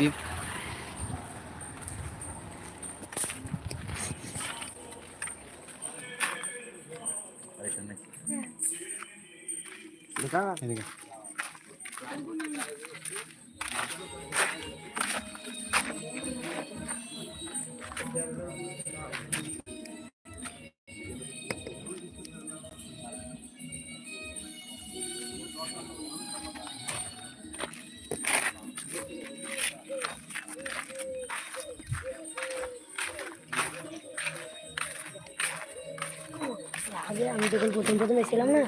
এসেছি এদিকে। আগে আমি যখন প্রথম প্রথম এসেছিলাম না,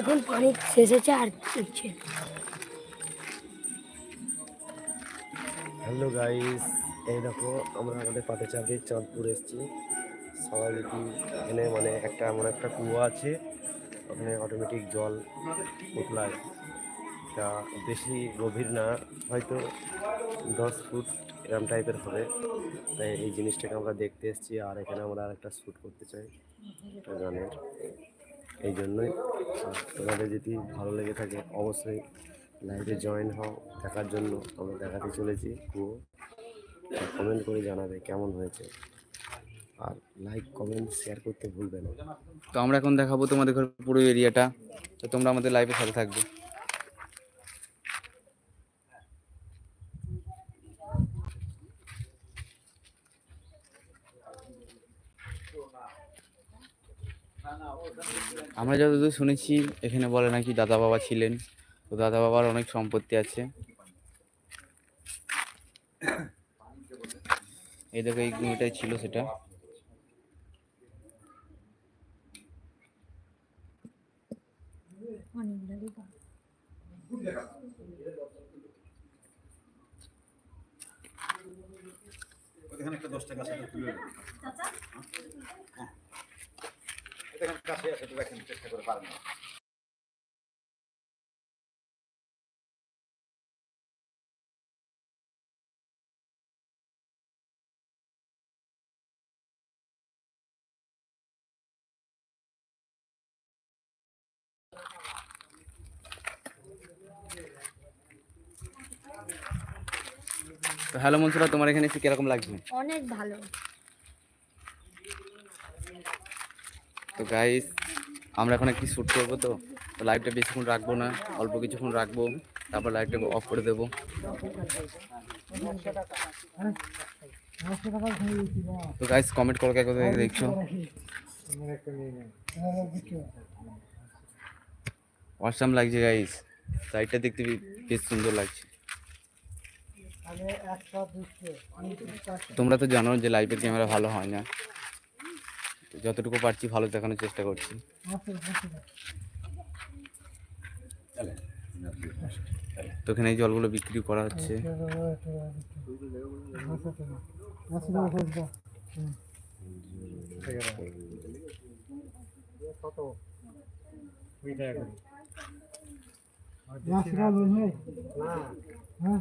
এখন পানি শেষ হচ্ছে আর উঠছে হ্যালো গাইস এই দেখো, আমরা আমাদের পাতে চাপে চাঁদপুর এসেছি। সবাই দেখি, এখানে মানে একটা এমন একটা কুয়ো আছে, ওখানে অটোমেটিক জল উতলায়। তা বেশি গভীর না, হয়তো দশ ফুট এরম টাইপের হবে। তাই এই জিনিসটাকে আমরা দেখতে এসেছি, আর এখানে আমরা একটা শ্যুট করতে চাই। একটা এই জন্যই তোমাদের যদি ভালো লেগে থাকে, অবশ্যই লাইভে জয়েন হও, দেখার জন্য আমরা দেখাতে চলেছি কুয়ো। কমেন্ট করে জানাবে কেমন হয়েছে। আর লাইক, কমেন্ট, শেয়ার করতে ভুলবে না। তো আমরা এখন দেখাবো তোমাদের পুরো এরিয়াটা। তো তোমরা আমাদের লাইভে সাথে থাকবে। আমরা যতদূর শুনেছি এখানে বলে নাকি দাদা বাবা ছিলেন। তো দাদা বাবার অনেক সম্পত্তি আছে। এই দেখো এই এটাই ছিল সেটা। এখানে একটা দশ টাকা সেটা তুলে কাছে আছে তো দেখেন চেষ্টা করে পারেন না। হ্যালো মনসুরা তোমার এখানে এসে কীরকম লাগছে অনেক ভালো তো গাইস আমরা এখন একটি শ্যুট করব তো। তো লাইভটা বেশিক্ষণ রাখব না, অল্প কিছুক্ষণ রাখব। তারপর লাইভটা অফ করে দেবো। তো গাইস কমেন্ট করো কে কোথায় দেখছ? অসাম লাগছে গাইস লাইটটা দেখতে বেশ সুন্দর লাগছে। তোমরা তো জানো যে লাইভের ক্যামেরা ভালো হয় না। যতটুকু পারছি ভালো দেখানোর চেষ্টা করছি। তো এখানে এই জলগুলো বিক্রি করা হচ্ছে। হ্যাঁ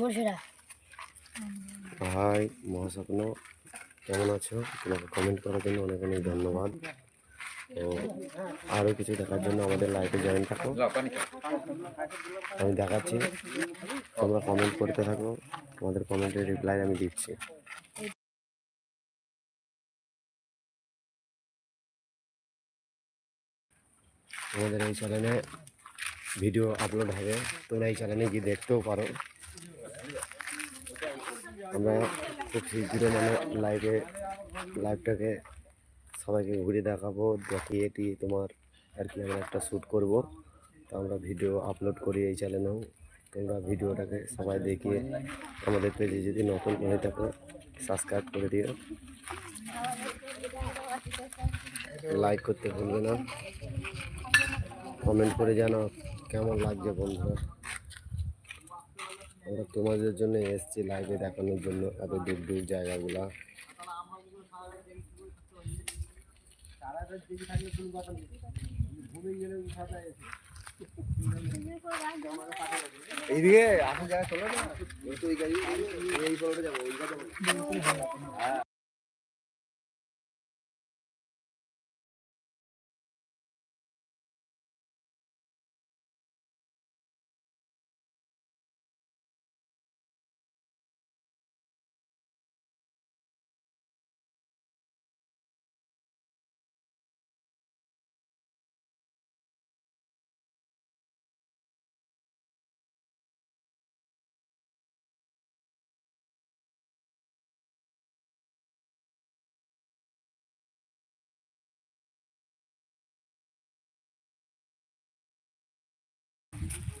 মশুরা হাই মহাস্বপ্ন কেমন আছো? তোমাকে কমেন্ট করার জন্য অনেক অনেক ধন্যবাদ। তো আরও কিছু দেখার জন্য আমাদের লাইভে জয়েন থাকো। আমি দেখাচ্ছি। তোমরা কমেন্ট করতে থাকো। তোমাদের কমেন্টের রিপ্লাই আমি দিচ্ছি। আমাদের এই চ্যানেলে ভিডিও আপলোড হবে। তোমরা এই চ্যানেলে গিয়ে দেখতেও পারো। আমরা খুব শীঘ্রই মানে লাইভে লাইভটাকে সবাইকে ঘুরে দেখাবো, দেখিয়ে টিয়ে তোমার আর কি আমরা একটা শ্যুট করব। তো আমরা ভিডিও আপলোড করি এই চ্যানেলেও তোমরা ভিডিওটাকে সবাই দেখিয়ে আমাদের পেজে যদি নতুন হয়ে থাকো সাবস্ক্রাইব করে দিও। লাইক করতে ভুলবে না। কমেন্ট করে জানাও। কেমন লাগছে বন্ধুরা? আমরা তোমাদের জন্য এসেছি লাইভে দেখানোর জন্য, এত দূর দূর জায়গাগুলা। এইদিকে আসল জায়গা চলো না ওই গাড়ি এই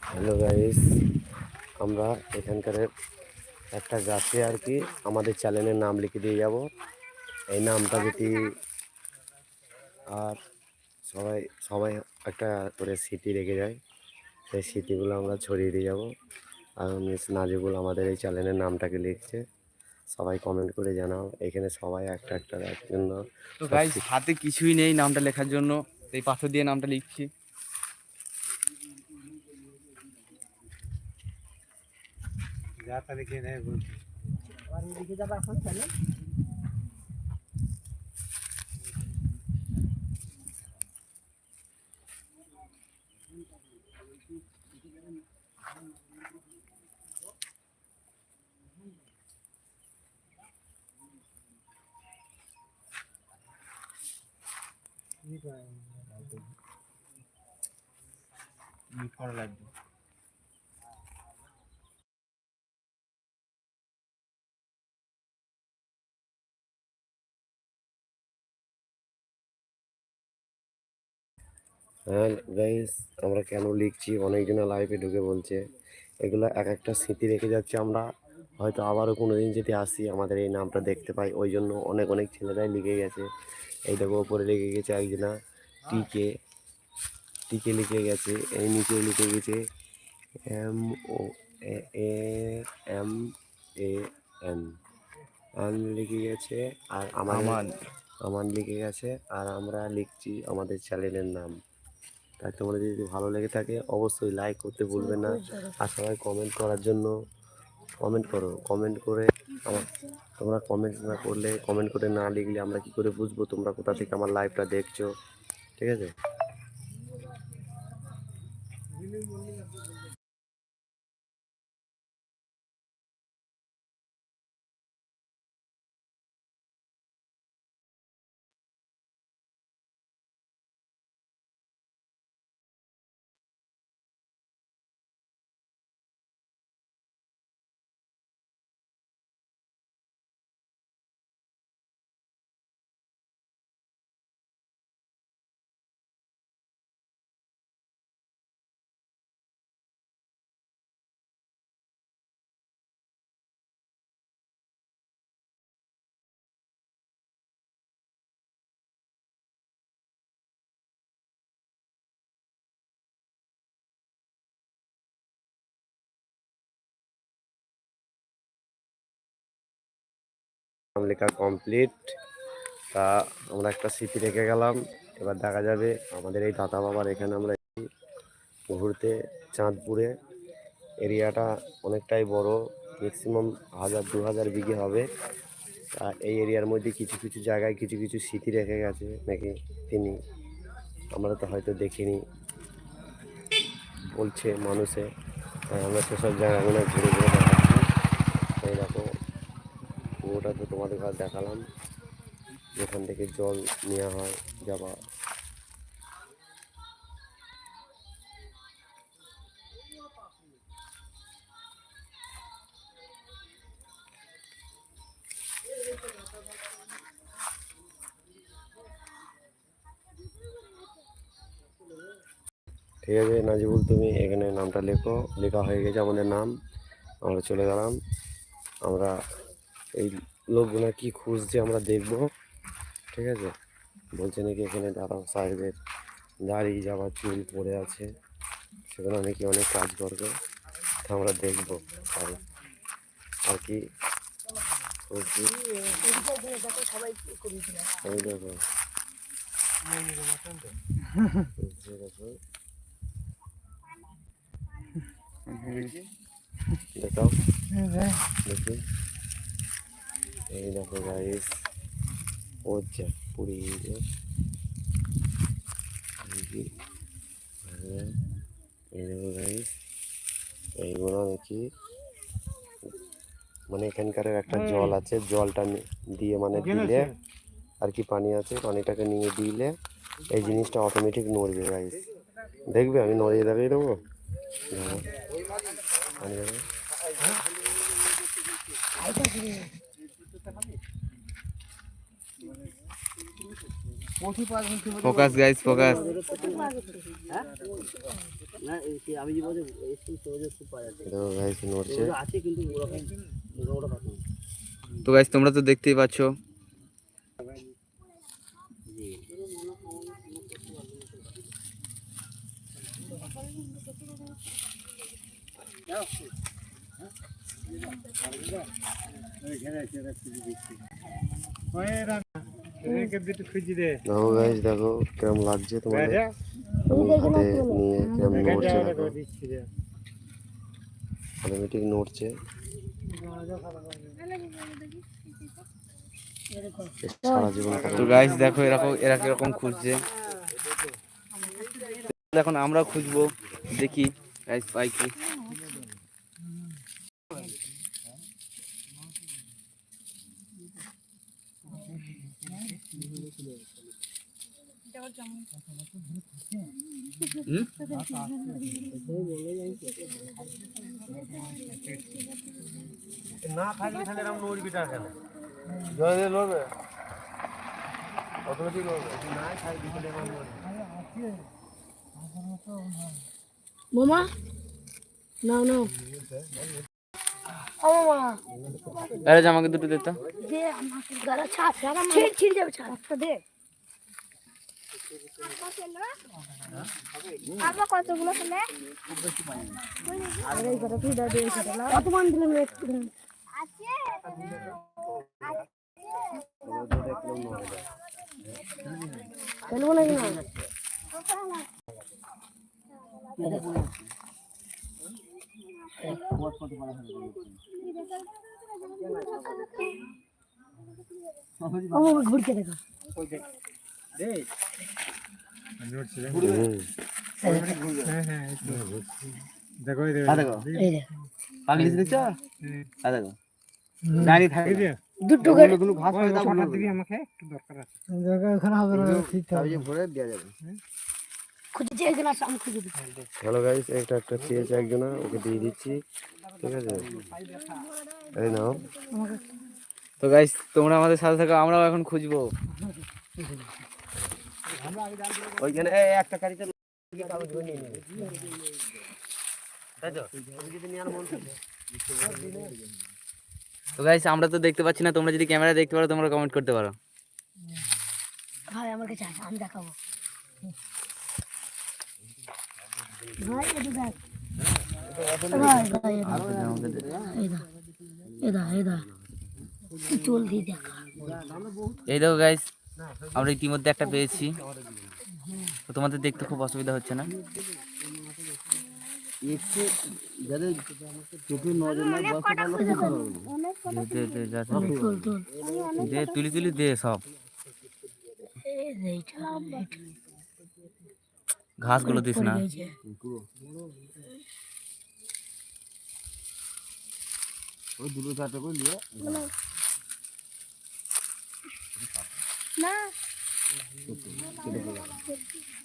হ্যালো গাইস আমরা এখানকার একটা গাছে আর কি আমাদের চ্যানেলের নাম লিখে দিয়ে যাব। এই নামটা যদি আর সবাই সবাই একটা করে স্মৃতি রেখে যায় সেই স্মৃতিগুলো আমরা ছড়িয়ে দিয়ে যাব। আর মিস নাজিবুল আমাদের এই চ্যানেলের নামটাকে লিখছে। সবাই কমেন্ট করে জানাও। এখানে সবাই একটা একটা জন্য তো গাইস হাতে কিছুই নেই নামটা লেখার জন্য। এই পাথর দিয়ে নামটা লিখছি। যা তাহলে খেয়ে নেয় এখন তাহলে। করা লাগবে? হ্যাঁ গাইস আমরা কেন লিখছি? অনেকজনে লাইভে ঢুকে বলছে। এগুলো এক একটা স্মৃতি রেখে যাচ্ছে আমরা। হয়তো আবারও কোনো দিন যদি আসি আমাদের এই নামটা দেখতে পাই। ওই জন্য অনেক অনেক ছেলেরাই লিখে গেছে। এই দেখো ওপরে লিখে গেছে একজনা টিকে টিকে লিখে গেছে এই নিচে লিখে গেছে M O A M A N আন লিখে গেছে আর আমার। আমান। লিখে গেছে আর আমরা লিখছি আমাদের চ্যানেলের নাম। তাই তোমাদের যদি ভালো লেগে থাকে অবশ্যই লাইক করতে ভুলবে না। আর সবাই কমেন্ট করার জন্য কমেন্ট করো। কমেন্ট করে আমার তোমরা কমেন্ট না করলে কমেন্ট করে না লিখলে আমরা কি করে বুঝব? তোমরা কোথা থেকে আমার লাইভটা দেখছ? ঠিক আছে? লেখা কমপ্লিট তা আমরা একটা স্মৃতি রেখে গেলাম। এবার দেখা যাবে আমাদের এই দাদা বাবার এখানে আমরা ঘুরতে চাঁদপুরে। এরিয়াটা অনেকটাই বড়। ম্যাক্সিমাম হাজার, দু হাজার বিঘে হবে। তা এই এরিয়ার মধ্যে কিছু কিছু জায়গায় কিছু কিছু স্মৃতি রেখে গেছে নাকি তিনি? আমরা তো হয়তো দেখিনি। বলছে মানুষে। আমরা সেসব জায়গাগুলো ঘুরে ঘুরে দেখাচ্ছি। এই দেখো পুরোটা তো তোমাদের ঘর দেখালাম। যেখান থেকে জল নেওয়া হয় যাবা ঠিক আছে, নাজিবুল, তুমি এখানে নামটা লেখো। লেখা হয়ে গেছে আমাদের নাম। আমরা চলে গেলাম। আমরা এই লোকগুলো কি খুঁজছে আমরা দেখব? ঠিক আছে? বলছে নাকি এখানে দাদা সাহেবের দাড়ি যাওয়া চুল পড়ে আছে। সেখানে নাকি অনেক কাজ করবে। তা আমরা দেখব। আর আর কি? দেখো সবাই করেছিল এই দেখো। দেখো দেখাও দেখি। এই দেখো গাইস ও যা পুরি যে এই হ্যাঁ, এই দেখো গাইস এইগুলো নাকি মানে এখানকার একটা জল আছে জলটা দিয়ে মানে দিলে আর কি পানি আছে পানিটাকে নিয়ে দিলে এই জিনিসটা অটোমেটিক নড়বে গাইস দেখবে আমি নড়িয়ে দেখিয়ে দেবো? দেখো। পানি দেবে ফোকাস গাইস ফোকাস দেখো গাইস নড়ছে তো গাইস তোমরা তো দেখতেই পাচ্ছ। দেখো গাইস দেখো কেমন লাগছে তোমাদের। হাতে নিয়ে কেমন নড়ছে দেখো। অটোমেটিক নড়ছে। সারা তো গাইস দেখো এরকম এরা কীরকম খুঁজছে। এখন আমরা খুঁজবো দেখি গাইস পাই কি। না থাকলে তাহলে এরকম নড়বি টা কেন জল দিয়ে অটোমেটিক নড়বে না থাকলে তাহলে এরকম নড়বে মামা নাও নাও ও মামা আরে আমাকে দুটো দে তো দে আমাকে গালা ছাড় ছিঁড় ছিঁড় যাবে ছাড় দে আবার কতগুলো ফেলে আরে না দেখো হয়ে ভরে দেওয়া যাবে। আমি খুঁজে হ্যালো গাইস একটা একটা চেয়েছে একজনা ওকে দিয়ে দিচ্ছি। ঠিক আছে? এই নাও। তো গাইস তোমরা আমাদের সাথে থাকো আমরাও এখন খুঁজবো। ওইখানে এই একটা গাড়িতে কাগজগুলো নিয়ে নেবে। তাই তো? তুমি যদি নেওয়ার মন থাকে তো গাইস আমরা তো দেখতে পাচ্ছি না তোমরা যদি ক্যামেরা দেখতে পারো তোমরা কমেন্ট করতে পারো। ভাই আমার কাছে আসো, আমি দেখাবো। ভাই এটা দেখ। ভাই ভাই এটা এদা এদা চল দিয়ে দেখা এই দেখো গাইস আমরা ইতিমধ্যে একটা পেয়েছি। তো তোমাদের দেখতে খুব অসুবিধা হচ্ছে না? দে, তুলি তুলি দে সব। এই যে এইটা, এইটা। ঘাসগুলো দিস না। এই যে। না।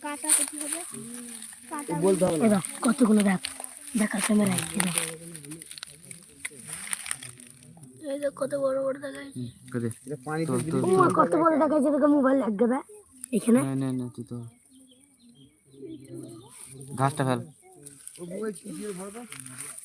কাটা কোথায় হবে? কাটা এ দেখ, কতগুলো দেখ দেখার ক্যামেরায় এই দেখ। কত বড় বড় ও কত বড় দেখাচ্ছে তোকে মোবাইল লাগবে এখানে? নে, নে, নে, তুই তো ঘাসটা ফেল। মনে চলে হ্যাঁ হ্যাঁ আলে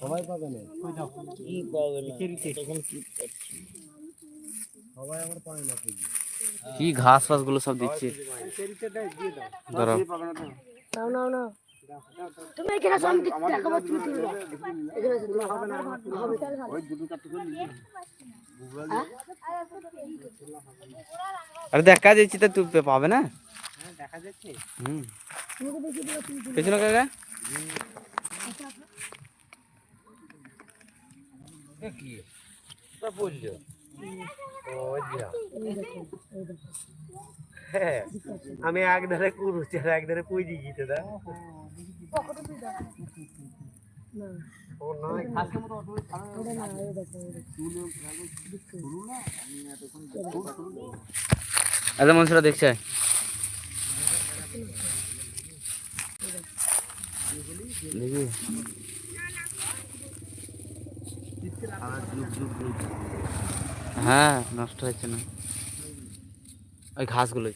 সবাই পাবে না সবাই আবার পায় না ঠিক কি ঘাস ফাসগুলো সব দিচ্ছে ধরো নাও নাও নাও তুমি এখানে সব দেখাবো তুমি তুলবে এখানে এসে তুমি হবে না হবে আরে দেখা যাচ্ছে তো তুই পে- পাবে না? হুম। পেছনে কাকা? আমি এক ধারে কুরুছি আর এক ধারে পুই দিয়ে গিয়েছে দা নয় আচ্ছা দেখছে দেখি। হ্যাঁ নষ্ট হচ্ছে না। ওই ঘাসগুলো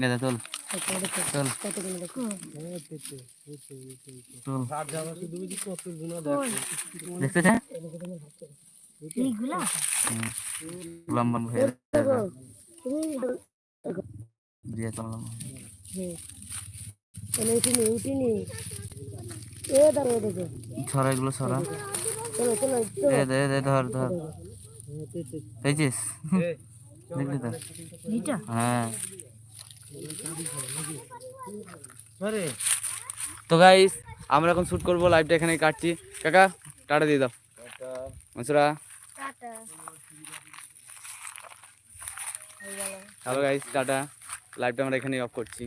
দাদা চল চল দেখতে চা এইগুলা? লম্বা ছড়া এগুলো ছড়া। চলো চলো এ দে দে ধর ধর। পেয়েছিস দেখলি তো? নিটা হ্যাঁ। আরে। তো গাইস আমরা এখন শুট করব লাইভটা এখানে কাটছি। কাকা টাটা দিয়ে দাও। Mansura tata. Hello guys tata লাইভটা আমরা এখানেই অফ করছি।